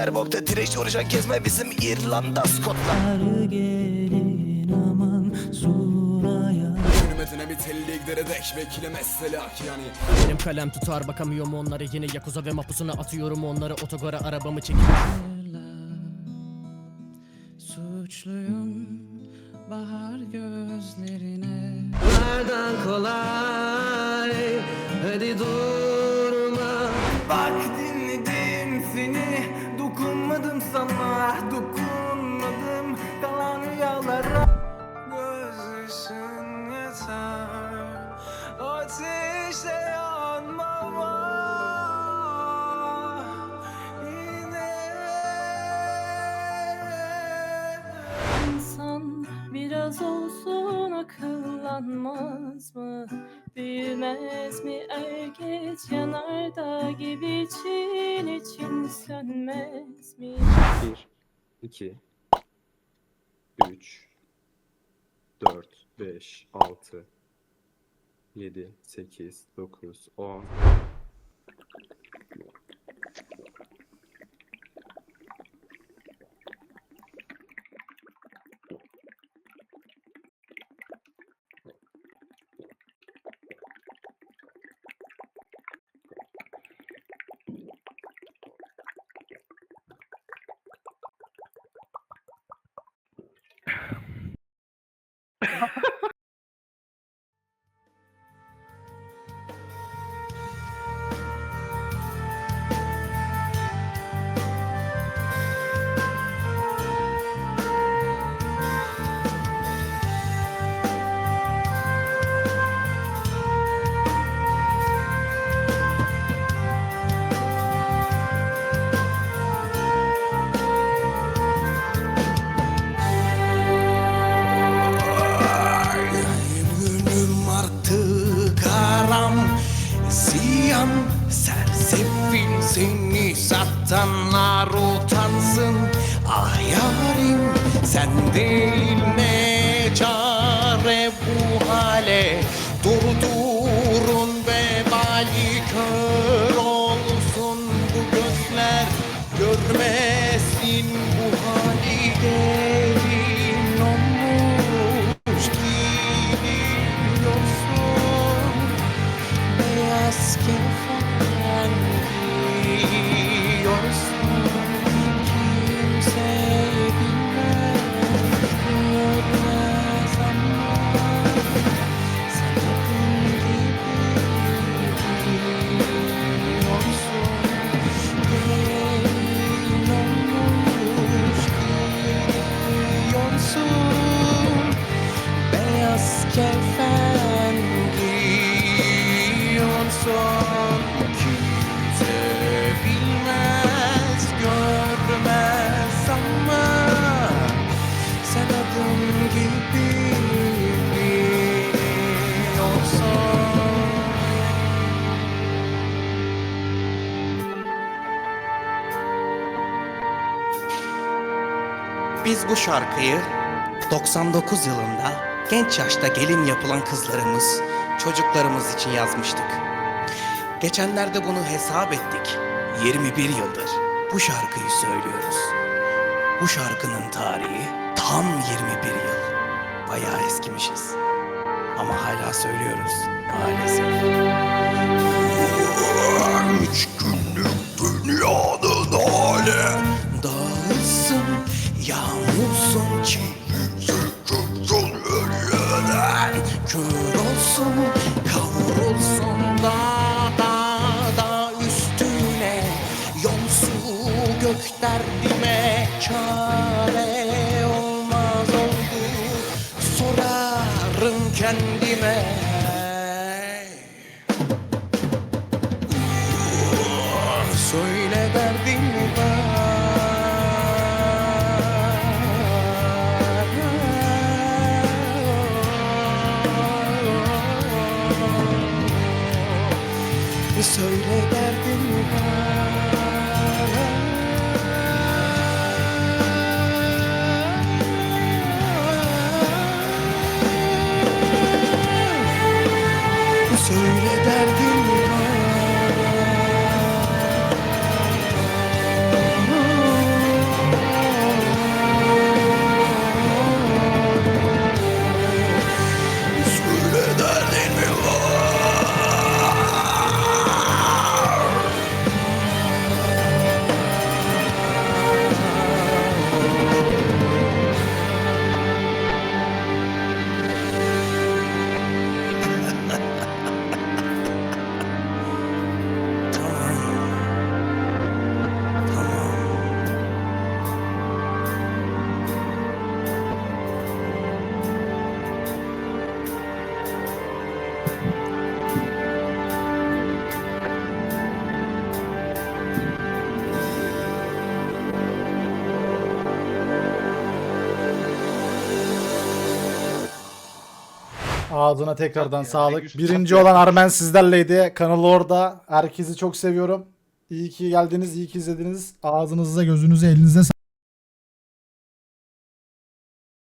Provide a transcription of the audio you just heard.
Beyler bokta. Direş vuracak gezme bizim İrlanda Skotland. Gelin aman suraya. Hürmetine bir telli gidere de ekmek ile mesela ki yani Benim kalem tutar bakamıyorum onları Yine Yakuza ve mapusuna atıyorum onları. Otogara arabamı çekip Suçluyum bahar gözlerine. Nereden kolay? Hadi durma biraz olsun akıllanmaz mı? Büyümez mi er geç yanardağ gibi için için sönmez mi? 1, 2, 3, 4, 5, 6, 7, 8, 9, 10. Ziyan sersefil seni satanlar utansın. Ah yarim sen değil ne çare Biz bu şarkıyı 99 yılında genç yaşta gelin yapılan kızlarımız, çocuklarımız için yazmıştık. Geçenlerde bunu hesap ettik. 21 yıldır bu şarkıyı söylüyoruz. Bu şarkının tarihi tam 21 yıl. Bayağı eskimişiz. Ama hala söylüyoruz maalesef. Kör olsun, kavrulsun da da da üstüne Yolsu gök derdime çare söyle Ağzına tekrardan sağlık. Birinci olan Armen sizlerleydi. Kanalı orada. Herkesi çok seviyorum. İyi ki geldiniz, iyi ki izlediniz. Ağzınıza, gözünüze, elinize